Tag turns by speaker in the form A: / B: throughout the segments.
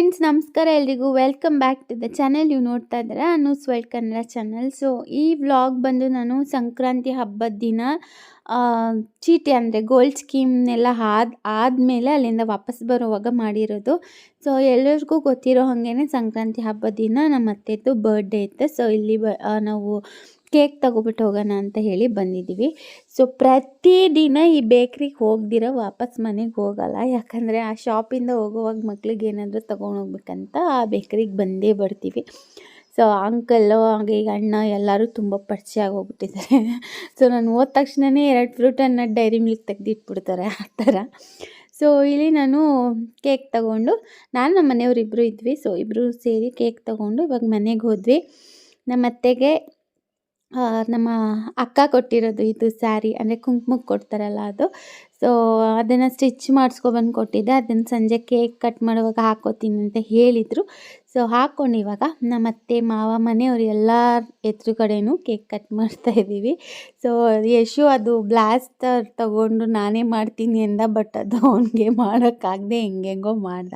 A: Friends ನಮಸ್ಕಾರ ಎಲ್ರಿಗೂ. Welcome back to the channel ನೀವು ನೋಡ್ತಾ ಇದ್ದೀರಾ news world Kannada channel so ಈ ವ್ಲಾಗ್ ಬಂದು ನಾನು ಸಂಕ್ರಾಂತಿ ಹಬ್ಬದ ದಿನ ಚೀಟಿ ಅಂದರೆ ಗೋಲ್ಡ್ ಸ್ಕೀಮ್ನೆಲ್ಲ ಆದ, ಆದಮೇಲೆ ಅಲ್ಲಿಂದ ವಾಪಸ್ ಬರುವಾಗ ಮಾಡಿರೋದು. ಸೊ ಎಲ್ಲರಿಗೂ ಗೊತ್ತಿರೋ ಹಾಗೇ ಸಂಕ್ರಾಂತಿ ಹಬ್ಬದ ದಿನ ನಮ್ಮ ಅತ್ತೆದು ಬರ್ಡೇ ಇತ್ತು. ಸೊ ಇಲ್ಲಿ ನಾವು ಕೇಕ್ ತಗೊಬಿಟ್ಟು ಹೋಗೋಣ ಅಂತ ಹೇಳಿ ಬಂದಿದ್ದೀವಿ. ಸೊ ಪ್ರತಿದಿನ ಈ ಬೇಕ್ರಿಗೆ ಹೋಗ್ದಿರ ವಾಪಸ್ ಮನೆಗೆ ಹೋಗಲ್ಲ. ಯಾಕಂದರೆ ಆ ಶಾಪಿಂದ ಹೋಗುವಾಗ ಮಕ್ಳಿಗೆ ಏನಾದರೂ ತೊಗೊಂಡು ಹೋಗ್ಬೇಕಂತ ಆ ಬೇಕ್ರಿಗೆ ಬಂದೇ ಬರ್ತೀವಿ. ಸೊ ಅಂಕಲ್ಲು ಹಾಗೆ ಈಗ ಅಣ್ಣ ಎಲ್ಲರೂ ತುಂಬ ಪರಿಚಯ ಆಗೋಗ್ಬಿಟ್ಟಿದ್ದಾರೆ. ಸೊ ನಾನು ಹೋದ ತಕ್ಷಣವೇ ಎರಡು ಫ್ರೂಟನ್ನು ಡೈರಿ ಮಿಲ್ಕ್ ತೆಗೆದಿಟ್ಬಿಡ್ತಾರೆ ಆ ಥರ. ಸೊ ಇಲ್ಲಿ ನಾನು ಕೇಕ್ ತಗೊಂಡು, ನಾನು ನಮ್ಮ ಮನೆಯವರಿಬ್ಬರು ಇದ್ವಿ. ಸೊ ಇಬ್ಬರು ಸೇರಿ ಕೇಕ್ ತಗೊಂಡು ಇವಾಗ ಮನೆಗೆ ಹೋದ್ವಿ. ನಮ್ಮ ಅತ್ತೆಗೆ ನಮ್ಮ ಅಕ್ಕ ಕೊಟ್ಟಿರೋದು ಇದು ಸ್ಯಾರಿ, ಅಂದರೆ ಕುಂಕುಮಕ್ಕೆ ಕೊಡ್ತಾರಲ್ಲ ಅದು. ಸೊ ಅದನ್ನು ಸ್ಟಿಚ್ ಮಾಡಿಸ್ಕೊಬಂದು ಕೊಟ್ಟಿದ್ದೆ. ಅದನ್ನು ಸಂಜೆ ಕೇಕ್ ಕಟ್ ಮಾಡುವಾಗ ಹಾಕೋತೀನಿ ಅಂತ ಹೇಳಿದರು. ಸೊ ಹಾಕ್ಕೊಂಡು ಇವಾಗ ನಮ್ಮ ಅತ್ತೆ, ಮಾವ, ಮನೆಯವ್ರು ಎದುರು ಎದುರುಗಡೆನೂ ಕೇಕ್ ಕಟ್ ಮಾಡ್ತಾ ಇದ್ದೀವಿ. ಸೊ ಯಶು ಅದು ಬ್ಲಾಸ್ಟರ್ ತಗೊಂಡು ನಾನೇ ಮಾಡ್ತೀನಿ ಅಂದ ಬಟ್ ಅದು ಅವನಿಗೆ ಮಾಡೋಕ್ಕಾಗದೆ ಹೆಂಗೆಂಗೋ ಮಾಡ್ದ.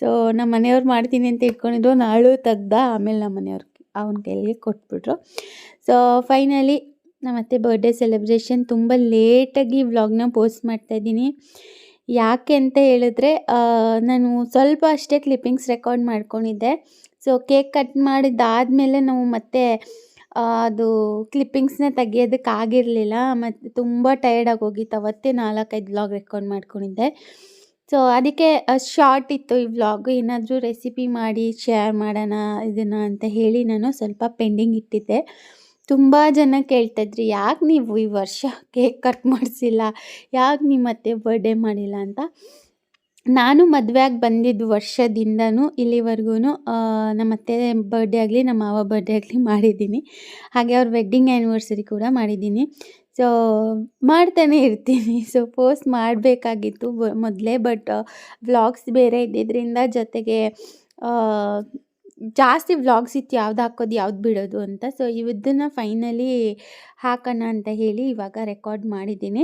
A: ಸೊ ನಮ್ಮ ಮನೆಯವ್ರು ಮಾಡ್ತೀನಿ ಅಂತ ಇಟ್ಕೊಂಡಿದ್ರು. ನಾಳು ತೆಗ್ದ, ಆಮೇಲೆ ನಮ್ಮ ಮನೆಯವ್ರು ಅವನ ಕೈಲಿಗೆ ಕೊಟ್ಬಿಟ್ರು. ಸೊ ಫೈನಲಿ ನಮ್ಮ ಅತ್ತೆ ಬರ್ಡೇ ಸೆಲೆಬ್ರೇಷನ್ ತುಂಬ ಲೇಟಾಗಿ ವ್ಲಾಗ್ನ ಪೋಸ್ಟ್ ಮಾಡ್ತಾಯಿದ್ದೀನಿ ಯಾಕೆ ಅಂತ ಹೇಳಿದ್ರೆ ನಾನು ಸ್ವಲ್ಪ ಅಷ್ಟೇ ಕ್ಲಿಪ್ಪಿಂಗ್ಸ್ ರೆಕಾರ್ಡ್ ಮಾಡ್ಕೊಂಡಿದ್ದೆ. ಸೊ ಕೇಕ್ ಕಟ್ ಮಾಡಿದ್ದಾದಮೇಲೆ ನಾವು ಮತ್ತೆ ಅದು ಕ್ಲಿಪ್ಪಿಂಗ್ಸ್ನ ತೆಗೆಯೋದಕ್ಕೆ ಆಗಿರಲಿಲ್ಲ. ಮತ್ತು ತುಂಬ ಟಯರ್ಡ್ ಆಗೋಗಿತ್ತು ಅವತ್ತೇ ನಾಲ್ಕೈದು ವ್ಲಾಗ್ ರೆಕಾರ್ಡ್ ಮಾಡ್ಕೊಂಡಿದ್ದೆ. ಸೊ ಅದಕ್ಕೆ ಶಾರ್ಟ್ ಇತ್ತು ಈ ವ್ಲಾಗ್ ಏನಾದರೂ ರೆಸಿಪಿ ಮಾಡಿ ಶೇರ್ ಮಾಡೋಣ, ಇದನ್ನು ಅಂತ ಹೇಳಿ ನಾನು ಸ್ವಲ್ಪ ಪೆಂಡಿಂಗ್ ಇಟ್ಟಿದ್ದೆ. ತುಂಬ ಜನ ಕೇಳ್ತಾಯಿದ್ರಿ, ಯಾಕೆ ನೀವು ಈ ವರ್ಷ ಕೇಕ್ ಕಟ್ ಮಾಡಿಸಿಲ್ಲ? ಯಾಕೆ ನಿಮ್ಮ ಮತ್ತೆ ಬರ್ಡೇ ಮಾಡಿಲ್ಲ ಅಂತ? ನಾನು ಮದುವೆಯಾಗಿ ಬಂದಿದ್ದು ವರ್ಷದಿಂದನೂ ಇಲ್ಲಿವರೆಗೂ ನಮ್ಮ ಅತ್ತೆ ಬರ್ಡೇ ಆಗಲಿ, ನಮ್ಮ ಮಾವ ಬರ್ಡೇ ಆಗಲಿ ಮಾಡಿದ್ದೀನಿ. ಹಾಗೆ ಅವ್ರ ವೆಡ್ಡಿಂಗ್ ಆ್ಯನಿವರ್ಸರಿ ಕೂಡ ಮಾಡಿದ್ದೀನಿ. ಸೊ ಮಾಡ್ತಾನೆ ಇರ್ತೀನಿ. ಸೊ ಪೋಸ್ಟ್ ಮಾಡಬೇಕಾಗಿತ್ತು ಮೊದಲೇ ಬಟ್ ವ್ಲಾಗ್ಸ್ ಬೇರೆ ಇದ್ದಿದ್ದರಿಂದ ಜೊತೆಗೆ ಜಾಸ್ತಿ ವ್ಲಾಗ್ಸ್ ಇತ್ತು ಯಾವ್ದು ಹಾಕೋದು, ಯಾವ್ದು ಬಿಡೋದು ಅಂತ. ಸೊ ಇವುದನ್ನು ಫೈನಲಿ ಹಾಕೋಣ ಅಂತ ಹೇಳಿ ಇವಾಗ ರೆಕಾರ್ಡ್ ಮಾಡಿದ್ದೀನಿ.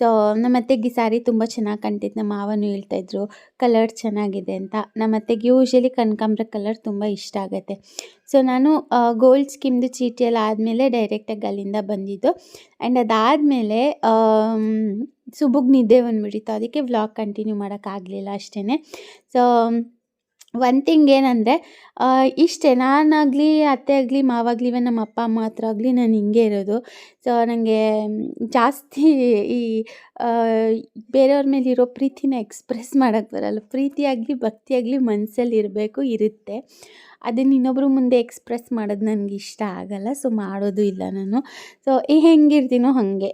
A: ಸೊ ನಮ್ಮ ಅತ್ತೆಗೆ ಈ ಸ್ಯಾರಿ ತುಂಬ ಚೆನ್ನಾಗಿ ಕಾಣ್ತಿತ್ತು. ನಮ್ಮ ಮಾವನು ಹೇಳ್ತಾಯಿದ್ರು ಕಲರ್ ಚೆನ್ನಾಗಿದೆ ಅಂತ. ನಮ್ಮ ಅತ್ತೆಗೆ ಯೂಶಲಿ ಕನಕಾಂಬ್ರ ಕಲರ್ ತುಂಬ ಇಷ್ಟ ಆಗುತ್ತೆ. ಸೊ ನಾನು ಗೋಲ್ಡ್ ಸ್ಕಿಮ್ದು ಚೀಟಿ ಎಲ್ಲ ಆದಮೇಲೆ ಡೈರೆಕ್ಟಾಗಿ ಅಲ್ಲಿಂದ ಬಂದಿದ್ದು. ಆ್ಯಂಡ್ ಅದಾದಮೇಲೆ ಸುಬುಗ್ ನಿದ್ದೆ ಬಂದುಬಿಟ್ಟಿತ್ತು. ಅದಕ್ಕೆ ವ್ಲಾಗ್ ಕಂಟಿನ್ಯೂ ಮಾಡೋಕ್ಕಾಗಲಿಲ್ಲ ಅಷ್ಟೇ ಸೊ ಒನ್ ಥಿಂಗ್ ಏನಂದರೆ ಇಷ್ಟೇ ನಾನಾಗಲಿ ಅತ್ತೆ ಆಗಲಿ ಮಾವಾಗಲಿ ಇವನ್ ನಮ್ಮ ಅಪ್ಪ ಅಮ್ಮ ಹತ್ರ ಆಗಲಿ ನಾನು ಹಿಂಗೆ ಇರೋದು. ಸೊ ನನಗೆ ಜಾಸ್ತಿ ಈ ಬೇರೆಯವ್ರ ಮೇಲೆ ಇರೋ ಪ್ರೀತಿನ ಎಕ್ಸ್ಪ್ರೆಸ್ ಮಾಡೋಕ್ಕೆ ಬರಲ್ಲ. ಪ್ರೀತಿಯಾಗಲಿ ಭಕ್ತಿಯಾಗಲಿ ಮನಸ್ಸಲ್ಲಿ ಇರಬೇಕು ಇರುತ್ತೆ. ಅದನ್ನು ಇನ್ನೊಬ್ಬರು ಮುಂದೆ ಎಕ್ಸ್ಪ್ರೆಸ್ ಮಾಡೋದು ನನಗೆ ಇಷ್ಟ ಆಗಲ್ಲ. ಸೊ ಮಾಡೋದು ಇಲ್ಲ ನಾನು. ಸೊ ಈ ಹೆಂಗಿರ್ತೀನೋ ಹಾಗೆ.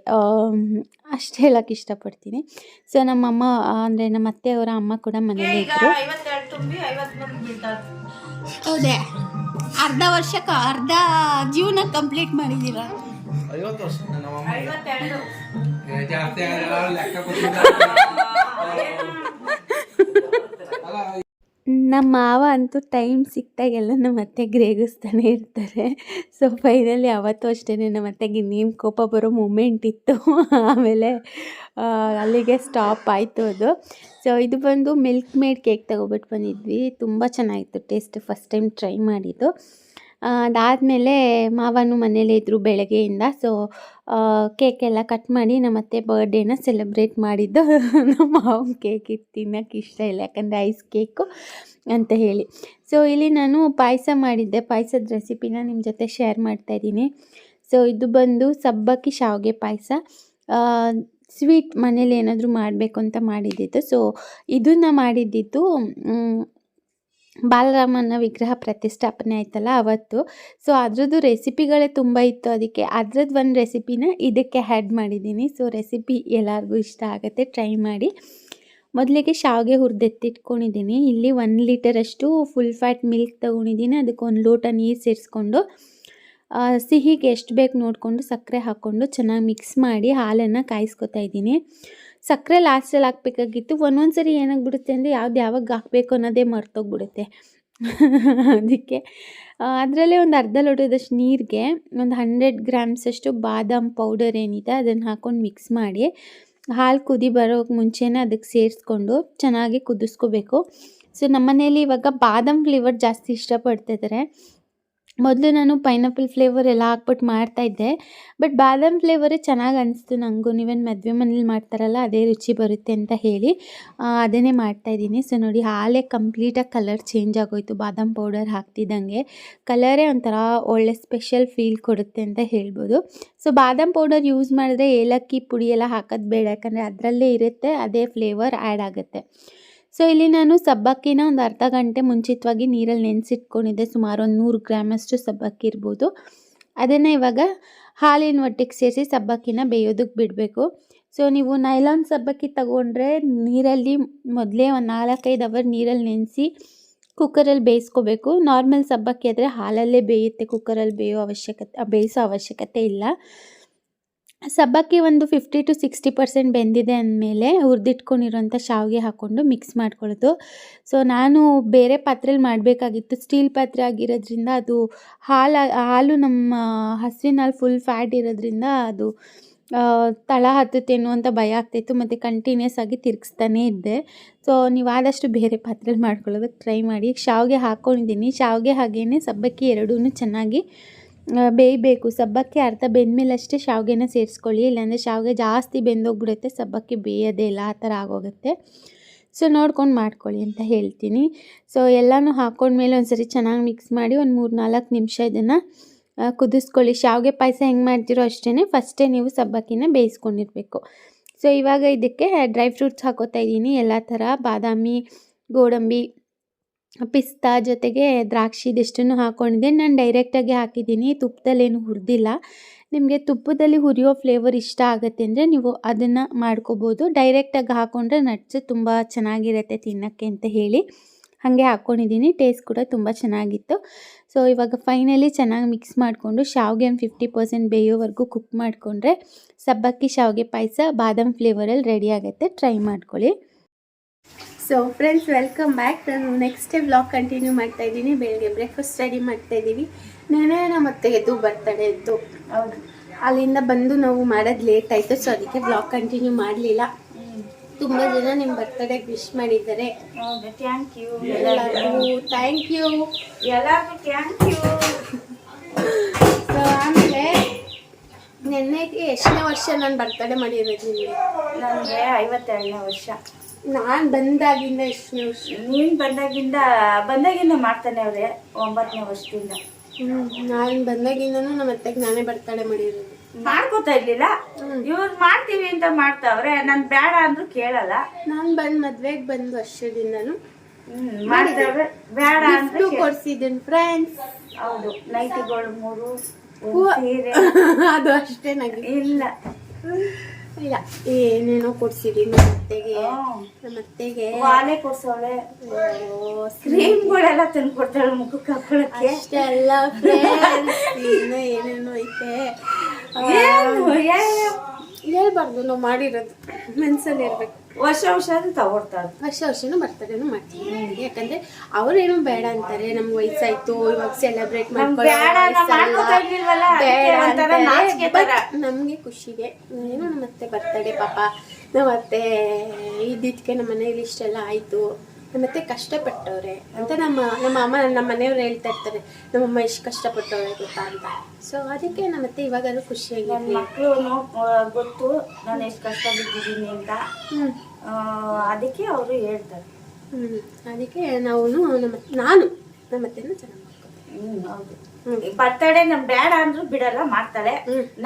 A: ಅಷ್ಟು ಹೇಳೋಕ್ಕೆ ಇಷ್ಟಪಡ್ತೀನಿ. ಸೊ ನಮ್ಮಮ್ಮ ಅಂದರೆ ನಮ್ಮ ಅತ್ತೆಯವರ ಅಮ್ಮ ಕೂಡ ಮನೇಲಿ ಇದ್ದರು
B: ತುಂಬಿ ಮಂದಿ ಬೀಳ್ತಾರೆ
A: ಹೌದೇ? ಅರ್ಧ ವರ್ಷಕ್ಕೆ ಅರ್ಧ ಜೀವನ ಕಂಪ್ಲೀಟ್ ಮಾಡಿದ್ದೀರಾ?
C: ಐವತ್ತು ವರ್ಷ ನಮ್ಮ
B: ಐವತ್ತೆರಡು.
C: ಜಾಸ್ತಿ ಆಗಲ್ಲ, ಲೆಕ್ಕ ಗೊತ್ತಿಲ್ಲ.
A: ನಮ್ಮ ಮಾವ ಅಂತೂ ಟೈಮ್ ಸಿಕ್ತಾಗೆಲ್ಲ ನಮ್ಮ ಅತ್ತೆಗೆ ರೇಗಿಸ್ತಾನೆ ಇರ್ತಾರೆ. ಸೊ ಫೈನಲಿ ಅವತ್ತು ಅಷ್ಟೇ ನಮ್ಮ ಅತ್ತೆಗೆ ಇನ್ನೇನು ಕೋಪ ಬರೋ ಮೂಮೆಂಟ್ ಇತ್ತು. ಆಮೇಲೆ ಅಲ್ಲಿಗೆ ಸ್ಟಾಪ್ ಆಯಿತು ಅದು. ಸೊ ಇದು ಬಂದು ಮಿಲ್ಕ್ ಮೇಡ್ ಕೇಕ್ ತಗೊಬಿಟ್ಟು ಬಂದಿದ್ವಿ. ತುಂಬ ಚೆನ್ನಾಗಿತ್ತು ಟೇಸ್ಟ್ ಫಸ್ಟ್ ಟೈಮ್ ಟ್ರೈ ಮಾಡಿದ್ದು. ಅದಾದಮೇಲೆ ಮಾವನು ಮನೇಲೇ ಇದ್ದರು ಬೆಳಗ್ಗೆಯಿಂದ. ಸೊ ಕೇಕ್ ಎಲ್ಲ ಕಟ್ ಮಾಡಿ ನಮ್ಮ ಅತ್ತೆ ಬರ್ಡೇನ ಸೆಲೆಬ್ರೇಟ್ ಮಾಡಿದ್ದು. ನಮ್ಮ ಮಾವನ ಕೇಕ್ ಇತ್ತು ತಿನ್ನೋಕ್ಕೆ ಇಷ್ಟ ಇಲ್ಲ. ಯಾಕಂದರೆ ಐಸ್ ಕೇಕು ಅಂತ ಹೇಳಿ. ಸೊ ಇಲ್ಲಿ ನಾನು ಪಾಯಸ ಮಾಡಿದ್ದೆ. ಪಾಯಸದ ರೆಸಿಪಿನ ನಿಮ್ಮ ಜೊತೆ ಶೇರ್ ಮಾಡ್ತಾ ಇದ್ದೀನಿ. ಸೊ ಇದು ಬಂದು ಸಬ್ಬಕ್ಕಿ ಶಾವಿಗೆ ಪಾಯಸ. ಸ್ವೀಟ್ ಮನೇಲಿ ಏನಾದರೂ ಮಾಡಬೇಕು ಅಂತ ಮಾಡಿದ್ದಿತ್ತು. ಸೊ ಇದನ್ನು ಮಾಡಿದ್ದಿದ್ದು ಬಾಲರಾಮನ ವಿಗ್ರಹ ಪ್ರತಿಷ್ಠಾಪನೆ ಆಯ್ತಲ್ಲ ಅವತ್ತು. ಸೊ ಅದರದ್ದು ರೆಸಿಪಿಗಳೇ ತುಂಬ ಇತ್ತು. ಅದಕ್ಕೆ ಅದ್ರದ್ದು ಒಂದು ರೆಸಿಪಿನ ಇದಕ್ಕೆ ಆ್ಯಡ್ ಮಾಡಿದ್ದೀನಿ. ಸೊ ರೆಸಿಪಿ ಎಲ್ಲರಿಗೂ ಇಷ್ಟ ಆಗುತ್ತೆ ಟ್ರೈ ಮಾಡಿ. ಮೊದಲಿಗೆ ಶಾವಿಗೆ ಹುರಿದೆತ್ತಿಟ್ಕೊಂಡಿದ್ದೀನಿ ಇಲ್ಲಿ ಒನ್ ಲೀಟರಷ್ಟು ಫುಲ್ ಫ್ಯಾಟ್ ಮಿಲ್ಕ್ ತೊಗೊಂಡಿದ್ದೀನಿ ಅದಕ್ಕೆ ಒಂದು ಲೋಟ ನೀರು ಸೇರಿಸ್ಕೊಂಡು ಸಿಹಿಗೆ ಎಷ್ಟು ಬೇಕು ನೋಡಿಕೊಂಡು ಸಕ್ಕರೆ ಹಾಕ್ಕೊಂಡು ಚೆನ್ನಾಗಿ ಮಿಕ್ಸ್ ಮಾಡಿ ಹಾಲನ್ನು ಕಾಯಿಸ್ಕೊತಾ ಇದ್ದೀನಿ ಸಕ್ಕರೆ ಲಾಸ್ಟಲ್ಲಿ ಹಾಕ್ಬೇಕಾಗಿತ್ತು. ಒಂದೊಂದು ಸರಿ ಏನಾಗ್ಬಿಡುತ್ತೆ ಅಂದರೆ ಯಾವ್ದು ಯಾವಾಗ ಹಾಕಬೇಕು ಅನ್ನೋದೇ ಮರ್ತೋಗ್ಬಿಡುತ್ತೆ. ಅದಕ್ಕೆ ಅದರಲ್ಲೇ ಒಂದು ಅರ್ಧ ಲೋಟದಷ್ಟು ನೀರಿಗೆ ಒಂದು ಹಂಡ್ರೆಡ್ ಗ್ರಾಮ್ಸಷ್ಟು ಬಾದಾಮ್ ಪೌಡರ್ ಏನಿದೆ ಅದನ್ನು ಹಾಕ್ಕೊಂಡು ಮಿಕ್ಸ್ ಮಾಡಿ ಹಾಲು ಕುದಿ ಬರೋಕ್ಕೆ ಮುಂಚೆನೇ ಅದಕ್ಕೆ ಸೇರಿಸ್ಕೊಂಡು ಚೆನ್ನಾಗಿ ಕುದಿಸ್ಕೋಬೇಕು. ಸೊ ನಮ್ಮನೇಲಿ ಇವಾಗ ಬಾದಾಮ್ ಫ್ಲೇವರ್ ಜಾಸ್ತಿ ಇಷ್ಟಪಡ್ತಿದ್ದಾರೆ ಮೊದಲು ನಾನು ಪೈನಾಪಲ್ ಫ್ಲೇವರ್ ಎಲ್ಲ ಹಾಕ್ಬಿಟ್ಟು ಮಾಡ್ತಾಯಿದ್ದೆ ಬಟ್ ಬಾದಾಮ್ ಫ್ಲೇವರೇ ಚೆನ್ನಾಗಿ ಅನಿಸ್ತು ನನಗೂ ನೀವೇನು ಮದುವೆ ಮನೇಲಿ ಮಾಡ್ತಾರಲ್ಲ, ಅದೇ ರುಚಿ ಬರುತ್ತೆ ಅಂತ ಹೇಳಿ ಅದನ್ನೇ ಅದನ್ನೇ ಮಾಡ್ತಾಯಿದ್ದೀನಿ ಸೊ ನೋಡಿ, ಹಾಲೇ ಕಂಪ್ಲೀಟಾಗಿ ಕಲರ್ ಚೇಂಜ್ ಆಗೋಯ್ತು. ಬಾದಾಮ್ ಪೌಡರ್ ಹಾಕ್ತಿದ್ದಂಗೆ. ಕಲರೇ ಒಂಥರ ಒಳ್ಳೆ ಸ್ಪೆಷಲ್ ಫೀಲ್ ಕೊಡುತ್ತೆ ಅಂತ ಹೇಳ್ಬೋದು. ಸೊ ಬಾದಾಮ್ ಪೌಡರ್ ಯೂಸ್ ಮಾಡಿದ್ರೆ ಏಲಕ್ಕಿ ಪುಡಿ ಎಲ್ಲ ಹಾಕೋದು ಬೇಡ, ಯಾಕಂದರೆ ಅದರಲ್ಲೇ ಇರುತ್ತೆ, ಅದೇ ಫ್ಲೇವರ್ ಆ್ಯಡ್ ಆಗುತ್ತೆ. ಸೊ ಇಲ್ಲಿ ನಾನು ಸಬ್ಬಕ್ಕಿನ ಒಂದು ಅರ್ಧ ಗಂಟೆ ಮುಂಚಿತವಾಗಿ ನೀರಲ್ಲಿ ನೆನೆಸಿಟ್ಕೊಂಡಿದ್ದೆ. ಸುಮಾರು ಒಂದು ನೂರು ಗ್ರಾಮಷ್ಟು ಸಬ್ಬಕ್ಕಿ ಇರ್ಬೋದು. ಅದನ್ನು ಇವಾಗ ಹಾಲಿನ ಒಟ್ಟಿಗೆ ಸೇರಿಸಿ ಸಬ್ಬಕ್ಕಿನ ಬೇಯೋದಕ್ಕೆ ಬಿಡಬೇಕು. ಸೊ ನೀವು ನೈಲಾನ್ ಸಬ್ಬಕ್ಕಿ ತಗೊಂಡ್ರೆ ನೀರಲ್ಲಿ ಮೊದಲೇ ಒಂದು ನಾಲ್ಕೈದು ಅವರ್ ನೀರಲ್ಲಿ ನೆನೆಸಿ ಕುಕ್ಕರಲ್ಲಿ ಬೇಯಿಸ್ಕೋಬೇಕು. ನಾರ್ಮಲ್ ಸಬ್ಬಕ್ಕಿ ಆದರೆ ಹಾಲಲ್ಲೇ ಬೇಯುತ್ತೆ. ಕುಕ್ಕರಲ್ಲಿ ಬೇಯೋ ಅವಶ್ಯಕತೆ, ಬೇಯಿಸೋ ಅವಶ್ಯಕತೆ ಇಲ್ಲ. ಸಬ್ಬಕ್ಕಿ ಒಂದು ಫಿಫ್ಟಿ ಟು ಸಿಕ್ಸ್ಟಿ ಪರ್ಸೆಂಟ್ ಬೆಂದಿದೆ ಅಂದಮೇಲೆ ಹುರಿದಿಟ್ಕೊಂಡಿರೋಂಥ ಶಾವಿಗೆ ಹಾಕ್ಕೊಂಡು ಮಿಕ್ಸ್ ಮಾಡ್ಕೊಳ್ಳೋದು. ಸೊ ನಾನು ಬೇರೆ ಪಾತ್ರೆಲಿ ಮಾಡಬೇಕಾಗಿತ್ತು. ಸ್ಟೀಲ್ ಪಾತ್ರೆ ಆಗಿರೋದ್ರಿಂದ ಅದು ಹಾಲು ಹಾಲು ನಮ್ಮ ಹಸುವಿನ ಹಾಲು ಫುಲ್ ಫ್ಯಾಟ್ ಇರೋದ್ರಿಂದ ಅದು ತಳ ಹತ್ತುತ್ತೇನೋ ಅಂತ ಭಯ ಆಗ್ತಾಯಿತ್ತು. ಮತ್ತು ಕಂಟಿನ್ಯೂಸ್ ಆಗಿ ತಿರುಗಿಸ್ತಾನೇ ಇದ್ದೆ. ಸೊ ನೀವು ಆದಷ್ಟು ಬೇರೆ ಪಾತ್ರೆಲಿ ಮಾಡ್ಕೊಳ್ಳೋದಕ್ಕೆ ಟ್ರೈ ಮಾಡಿ. ಶಾವಿಗೆ ಹಾಕ್ಕೊಂಡಿದ್ದೀನಿ ಶಾವಿಗೆ ಹಾಗೇ ಸಬ್ಬಕ್ಕಿ ಎರಡೂ ಚೆನ್ನಾಗಿ ಬೇಯಬೇಕು. ಸಬ್ಬಕ್ಕಿ ಅರ್ಧ ಬೆಂದಮೇಲಷ್ಟೇ ಶಾವಿಗೆನ ಸೇರಿಸ್ಕೊಳ್ಳಿ. ಇಲ್ಲಾಂದರೆ ಶಾವಿಗೆ ಜಾಸ್ತಿ ಬೆಂದೋಗ್ಬಿಡುತ್ತೆ. ಸಬ್ಬಕ್ಕಿ ಬೇಯೋದೇ ಇಲ್ಲ. ಆ ಥರ ಆಗೋಗುತ್ತೆ. ಸೊ, ನೋಡ್ಕೊಂಡು ಮಾಡ್ಕೊಳ್ಳಿ ಅಂತ ಹೇಳ್ತೀನಿ. ಸೊ, ಎಲ್ಲನೂ ಹಾಕ್ಕೊಂಡ್ಮೇಲೆ ಒಂದ್ಸರಿ ಚೆನ್ನಾಗಿ ಮಿಕ್ಸ್ ಮಾಡಿ ಒಂದು ಮೂರು ನಾಲ್ಕು ನಿಮಿಷ ಇದನ್ನು ಕುದಿಸ್ಕೊಳ್ಳಿ. ಶಾವಿಗೆ ಪಾಯಸ ಹೆಂಗೆ ಮಾಡ್ತೀರೋ ಅಷ್ಟೇ ಫಸ್ಟೇ ನೀವು ಸಬ್ಬಕ್ಕಿನ ಬೇಯಿಸ್ಕೊಂಡಿರಬೇಕು. ಸೊ, ಇವಾಗ ಇದಕ್ಕೆ ಡ್ರೈ ಫ್ರೂಟ್ಸ್ ಹಾಕೋತಾ ಇದ್ದೀನಿ. ಎಲ್ಲ ಥರ ಬಾದಾಮಿ, ಗೋಡಂಬಿ ಪಿಸ್ತಾ ಜೊತೆಗೆ ದ್ರಾಕ್ಷಿ ಇದಿಷ್ಟನ್ನು ಹಾಕ್ಕೊಂಡಿದ್ದೆ ನಾನು ಡೈರೆಕ್ಟಾಗಿ ಹಾಕಿದ್ದೀನಿ. ತುಪ್ಪದಲ್ಲೇನು ಹುರಿದಿಲ್ಲ. ನಿಮಗೆ ತುಪ್ಪದಲ್ಲಿ ಹುರಿಯೋ ಫ್ಲೇವರ್ ಇಷ್ಟ ಆಗುತ್ತೆ ಅಂದರೆ ನೀವು ಅದನ್ನು ಮಾಡ್ಕೋಬೋದು. ಡೈರೆಕ್ಟಾಗಿ ಹಾಕ್ಕೊಂಡ್ರೆ ನಟ್ಸು ತುಂಬ ಚೆನ್ನಾಗಿರುತ್ತೆ ತಿನ್ನೋಕ್ಕೆ ಅಂತ ಹೇಳಿ ಹಾಗೆ ಹಾಕ್ಕೊಂಡಿದ್ದೀನಿ ಟೇಸ್ಟ್ ಕೂಡ ತುಂಬ ಚೆನ್ನಾಗಿತ್ತು. ಸೊ ಇವಾಗ ಫೈನಲಿ ಚೆನ್ನಾಗಿ ಮಿಕ್ಸ್ ಮಾಡಿಕೊಂಡು ಶಾವಿಗೆ ಒಂದು ಫಿಫ್ಟಿ ಪರ್ಸೆಂಟ್ ಬೇಯೋವರೆಗೂ ಕುಕ್ ಮಾಡಿಕೊಂಡ್ರೆ ಸಬ್ಬಕ್ಕಿ ಶಾವಿಗೆ ಪಾಯಸ, ಬಾದಾಮ್ ಫ್ಲೇವರಲ್ಲಿ ರೆಡಿ ಆಗುತ್ತೆ. ಟ್ರೈ ಮಾಡ್ಕೊಳ್ಳಿ. ಸೊ ಫ್ರೆಂಡ್ಸ್ ವೆಲ್ಕಮ್ ಬ್ಯಾಕ್ ನಾನು ನೆಕ್ಸ್ಟ್ ಡೇ ಬ್ಲಾಗ್ ಕಂಟಿನ್ಯೂ ಮಾಡ್ತಾ ಇದ್ದೀನಿ. ಬೆಳಗ್ಗೆ ಬ್ರೇಕ್ಫಾಸ್ಟ್ ರೆಡಿ ಮಾಡ್ತಾ ಇದ್ದೀವಿ. ನೆನೆ ನಮ್ಮ ಎದ್ದು ಬರ್ತಡೇ ಇತ್ತು
B: ಹೌದು.
A: ಅಲ್ಲಿಂದ ಬಂದು ನಾವು ಮಾಡೋದು ಲೇಟ್ ಆಯಿತು ಸೊ ಅದಕ್ಕೆ ಬ್ಲಾಗ್ ಕಂಟಿನ್ಯೂ ಮಾಡಲಿಲ್ಲ. ತುಂಬ ಜನ ನಿಮ್ಮ ಬರ್ತಡೇಗೆ ವಿಶ್ ಮಾಡಿದ್ದಾರೆ.
B: ಥ್ಯಾಂಕ್ ಯು
A: ಎಲ್ಲರಿಗೂ ಥ್ಯಾಂಕ್ ಯು
B: ಎಲ್ಲರಿಗೂ ಥ್ಯಾಂಕ್ ಯು
A: ಸೊ ಆಮೇಲೆ ನೆನ್ನೆಗೆ ಎಷ್ಟನೇ ವರ್ಷ ನಾನು ಬರ್ತಡೇ ಮಾಡಿರೋದು ನಿಮಗೆ?
B: ನನಗೆ ಐವತ್ತೆರಡನೇ ವರ್ಷ.
A: ನಾನು ಬಂದಾಗಿಂದ ಇಷ್ಟು
B: ನೀನು ಬಂದಾಗಿಂದ ಬಂದಾಗಿಂದ ಮಾಡ್ತಾನೆ ಅವ್ರೆ ಒಂಬತ್ತನೇ ವರ್ಷದಿಂದ.
A: ನಾನು ಬಂದಾಗಿಂದನೂ ನಮ್ಮ ಅತ್ತೆಗೆ ನಾನೇ ಬರ್ತಡೇ ಮಾಡಿರೋದು.
B: ಮಾಡ್ಕೋತಾ ಇರ್ಲಿಲ್ಲ? ಇವ್ರು ಮಾಡ್ತೀವಿ ಅಂತ ಮಾಡ್ತಾವ್ರೆ ನನ್ ಬೇಡ ಅಂದ್ರು ಕೇಳಲ್ಲ.
A: ನಾನು ಬಂದ್ ಮದ್ವೆಗೆ ಬಂದು ವರ್ಷದಿಂದನು
B: ಮಾಡ್ತಾವ್ರೆ ಬೇಡ ಅಂದ್ರೆ
A: ಕೊಡ್ಸಿದ್ದೀನಿ ಫ್ರೆಂಡ್ಸ್
B: ಹೌದು ನೈಟಿಗಳು ಮೂರು. ಸೀರೆ.
A: ಅದು ಅಷ್ಟೇ ನನಗೆ
B: ಇಲ್ಲ.
A: ಇಲ್ಲ ಏನೇನೋ ಕೊಡ್ಸಿರಿ ನಮ್ಮ ಅತ್ತೆಗೆ ಅತ್ತೆಗೆ
B: ವಾಲೆ ಕೊಡ್ಸವಳೆ ಕ್ರೀಮ್ಗಳೆಲ್ಲ ತಂದು ಕೊಡ್ತಾಳೆ ಮುಖಕ್ಕೆ ಹಾಕೊಳಕ್ಕೆ
A: ಅಷ್ಟೇ ಅಲ್ಲ ಫ್ರೆಂಡ್ಸ್ ಇನ್ನು ಏನೇನೋ ಐತೆ ಹೇಳ್ಬಾರ್ದು ನಾವು ಮಾಡಿರೋದು ಮನ್ಸಲ್ಲಿ ಇರ್ಬೇಕು
B: ವರ್ಷ ವರ್ಷ ಅದು ತಗೊಡ್ತಾಳೆ
A: ವರ್ಷ ವರ್ಷನು ಬರ್ತಡೇನು ಮಾಡ್ತೀವಿ ನನಗೆ ಯಾಕಂದ್ರೆ ಅವ್ರೇನು ಬೇಡ ಅಂತಾರೆ ನಮ್ಗೆ ವಯಸ್ಸಾಯ್ತು ಇವಾಗ ಸೆಲೆಬ್ರೇಟ್
B: ತರ.
A: ನಮಗೆ ಖುಷಿಗೆ ಏನೋ ನಮ್ಮ ಅತ್ತೆ ಬರ್ತಡೇ ಪಾಪ. ನಮ್ಮ ಅತ್ತೆ ಇದ್ದಿದ್ದಕ್ಕೆ ನಮ್ಮ ಮನೇಲಿ ಇಷ್ಟೆಲ್ಲ ಆಯಿತು. ನಮ್ಮ ಅತ್ತೆ ಕಷ್ಟಪಟ್ಟವ್ರೆ ಅಂತ ನಮ್ಮ ನಮ್ಮ ಅಮ್ಮ ನಮ್ಮ ಮನೆಯವ್ರು ಹೇಳ್ತಾ ಇರ್ತಾರೆ. ನಮ್ಮಮ್ಮ ಎಷ್ಟು ಕಷ್ಟಪಟ್ಟವ್ರೆ ಗೊತ್ತಾ ಅಂತ. ಸೊ ಅದಕ್ಕೆ ನಮ್ಮ ಅತ್ತೆ ಇವಾಗಲೂ
B: ನನ್ನ
A: ಖುಷಿಯಾಗಿರ್ಲಿ
B: ಮಕ್ಕಳು ಗೊತ್ತು ನಾನು ಎಷ್ಟು ಕಷ್ಟ ಬಿದ್ದಿದ್ದೀನಿ ಅಂತ ಅದಕ್ಕೆ ಅವರು ಹೇಳ್ತಾರೆ.
A: ಹ್ಞೂ ಅದಕ್ಕೆ ನಾವು ನಮ್ಮ ನಾನು ನಮ್ಮ ಅತ್ತೆನೂ ಚೆನ್ನಾಗಿ
B: ಹೌದು. ಬರ್ತಡೇ ನಮ್ ಬೇಡ ಅಂದ್ರು ಬಿಡಲ್ಲ
A: ಮಾಡ್ತಾರೆ.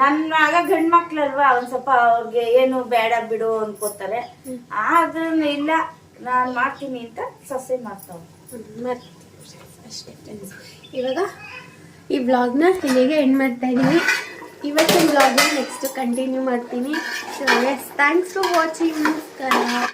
B: ನನ್ನ ಆಗ ಗಂಡ್ ಮಕ್ಳಲ್ವಾ ಒಂದ್ ಸ್ವಲ್ಪ ಅವ್ರಿಗೆ ಏನು ಬೇಡ ಬಿಡು ಅನ್ಕೋತಾರೆ ಆದ್ರೂ ಇಲ್ಲ. ನಾನ್ ಮಾಡ್ತೀನಿ ಅಂತ ಸೊಸೆ ಮಾಡ್ತಾವ.
A: ಮತ್ತೆ ಇವಾಗ ಈ ಬ್ಲಾಗ್ನ ಇಲ್ಲಿಗೆ ಎಂಡ್ ಮಾಡ್ತಾ ಇದ್ದೀನಿ ಇವತ್ತಿನ ಬ್ಲಾಗ್ನ ನೆಕ್ಸ್ಟ್ ಕಂಟಿನ್ಯೂ ಮಾಡ್ತೀನಿ. So yes thanks for watching ನಮಸ್ಕಾರ